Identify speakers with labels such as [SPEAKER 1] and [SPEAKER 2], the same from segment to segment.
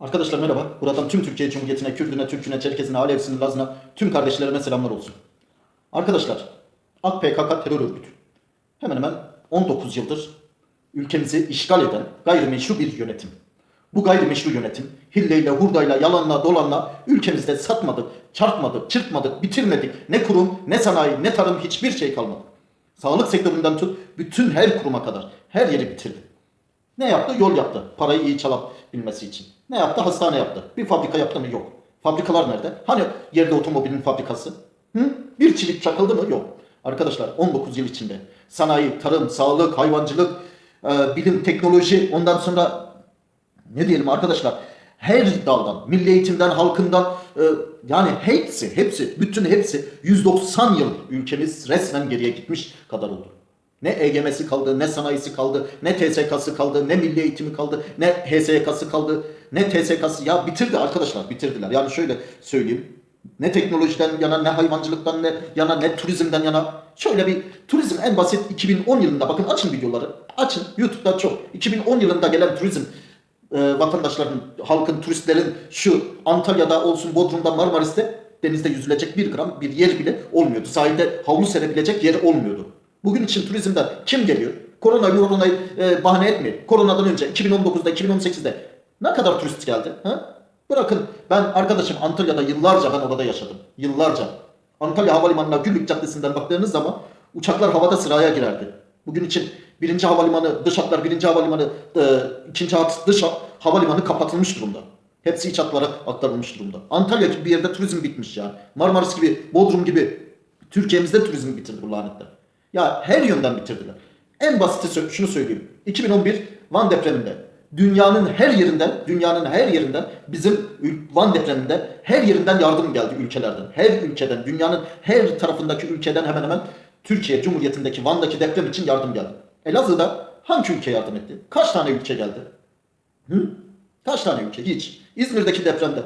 [SPEAKER 1] Arkadaşlar merhaba. Buradan tüm Türkiye Cumhuriyeti'ne, Kürdüne, Türküne, Çerkezine, Alevsine, Lazına, tüm kardeşlerime selamlar olsun. Arkadaşlar, AKPKK terör örgütü. Hemen hemen 19 yıldır ülkemizi işgal eden gayrimeşru bir yönetim. Bu gayrimeşru yönetim hilleyle, hurdayla, yalanla, dolanla ülkemizde satmadık, çarpmadık, çırpmadık, bitirmedik. Ne kurum, ne sanayi, ne tarım hiçbir şey kalmadı. Sağlık sektöründen tut bütün her kuruma kadar her yeri bitirdi. Ne yaptı? Yol yaptı. Parayı iyi çalabilmesi için. Ne yaptı? Hastane yaptı. Bir fabrika yaptı mı? Yok. Fabrikalar nerede? Hani yerde otomobilin fabrikası? Hı? Bir çelik çakıldı mı? Yok. Arkadaşlar 19 yıl içinde sanayi, tarım, sağlık, hayvancılık, e, bilim, teknoloji ondan sonra ne diyelim arkadaşlar her daldan, milli eğitimden, halkından e, yani hepsi, hepsi, bütün hepsi 190 yıl ülkemiz resmen geriye gitmiş kadar oldu. Ne EGM'si kaldı, ne sanayisi kaldı, ne TSK'sı kaldı, ne milli eğitimi kaldı, ne HSYK'sı kaldı, ne TSK'sı. Ya bitirdi arkadaşlar, bitirdiler. Yani şöyle söyleyeyim. Ne teknolojiden yana, ne hayvancılıktan ne yana, ne turizmden yana. Şöyle bir turizm en basit 2010 yılında bakın açın videoları. Açın YouTube'da çok. 2010 yılında gelen turizm e, vatandaşların, halkın, turistlerin şu Antalya'da olsun, Bodrum'da, Marmaris'te denizde yüzülecek bir gram bir yer bile olmuyordu. Sahilde havlu serebilecek yer olmuyordu. Bugün için turizmden kim geliyor? Korona, koronayı e, bahane etmeyin. Koronadan önce 2019'da, 2018'de ne kadar turist geldi? Ha? Bırakın ben arkadaşım Antalya'da yıllarca ben orada yaşadım. Yıllarca. Antalya Havalimanı'na Güllük Caddesi'nden baktığınız zaman uçaklar havada sıraya girerdi. Bugün için birinci havalimanı, dış hatlar birinci havalimanı, e, ikinci hat dış havalimanı kapatılmış durumda. Hepsi iç hatlara aktarılmış durumda. Antalya gibi bir yerde turizm bitmiş ya. Marmaris gibi, Bodrum gibi Türkiye'mizde turizm bitirdi bu lanetler. Ya her yönden bitirdiler. En basiti şunu söyleyeyim. 2011 Van depreminde dünyanın her yerinden, dünyanın her yerinden bizim Van depreminde her yerinden yardım geldi ülkelerden. Her ülkeden, dünyanın her tarafındaki ülkeden hemen hemen Türkiye Cumhuriyeti'ndeki Van'daki deprem için yardım geldi. Elazığ'da hangi ülke yardım etti? Kaç tane ülke geldi? Hı? Kaç tane ülke? Hiç. İzmir'deki depremde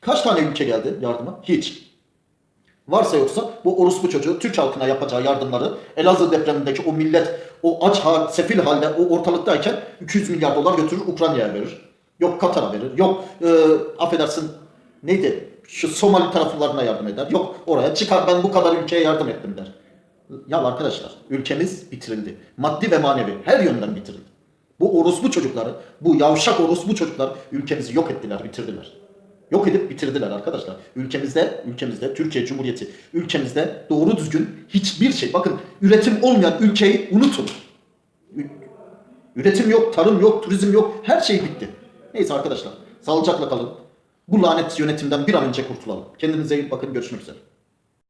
[SPEAKER 1] kaç tane ülke geldi yardıma? Hiç. Varsa yoksa bu orospu çocuğu Türk halkına yapacağı yardımları Elazığ depremindeki o millet o aç hal, sefil halde o ortalıktayken 200 milyar dolar götürür Ukrayna'ya verir. Yok Katar'a verir. Yok e, affedersin neydi şu Somali taraflarına yardım eder. Yok oraya çıkar ben bu kadar ülkeye yardım ettim der. Ya arkadaşlar ülkemiz bitirildi. Maddi ve manevi her yönden bitirildi. Bu orospu çocukları, bu yavşak orospu çocuklar ülkemizi yok ettiler, bitirdiler. Yok edip bitirdiler arkadaşlar. Ülkemizde, ülkemizde, Türkiye Cumhuriyeti, ülkemizde doğru düzgün hiçbir şey. Bakın üretim olmayan ülkeyi unutun. Üretim yok, tarım yok, turizm yok. Her şey bitti. Neyse arkadaşlar. Sağlıcakla kalın. Bu lanet yönetimden bir an önce kurtulalım. Kendinize iyi bakın. Görüşmek üzere.